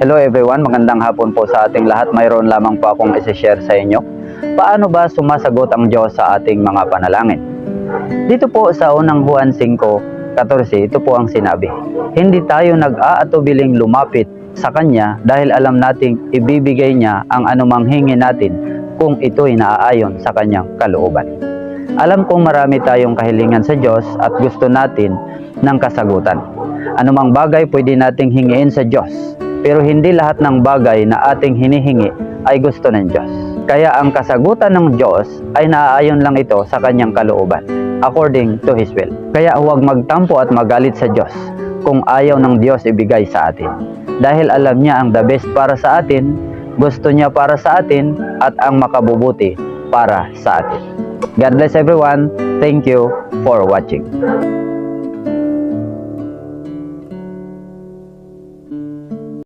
Hello everyone, magandang hapon po sa ating lahat. Mayroon lamang po akong isi-share sa inyo. Paano ba sumasagot ang Diyos sa ating mga panalangin? Dito po sa unang Juan 5, 14, ito po ang sinabi. Hindi tayo nag-aatubiling lumapit sa Kanya dahil alam nating ibibigay niya ang anumang hingi natin kung ito'y naaayon sa Kanyang kalooban. Alam kong marami tayong kahilingan sa Diyos at gusto natin ng kasagutan. Anumang bagay pwede nating hingiin sa Diyos, pero hindi lahat ng bagay na ating hinihingi ay gusto ng Diyos. Kaya ang kasagutan ng Diyos ay naaayon lang ito sa kanyang kalooban, according to His will. Kaya huwag magtampo at magalit sa Diyos kung ayaw ng Diyos ibigay sa atin. Dahil alam niya ang the best para sa atin, gusto niya para sa atin, at ang makabubuti para sa atin. God bless everyone. Thank you for watching.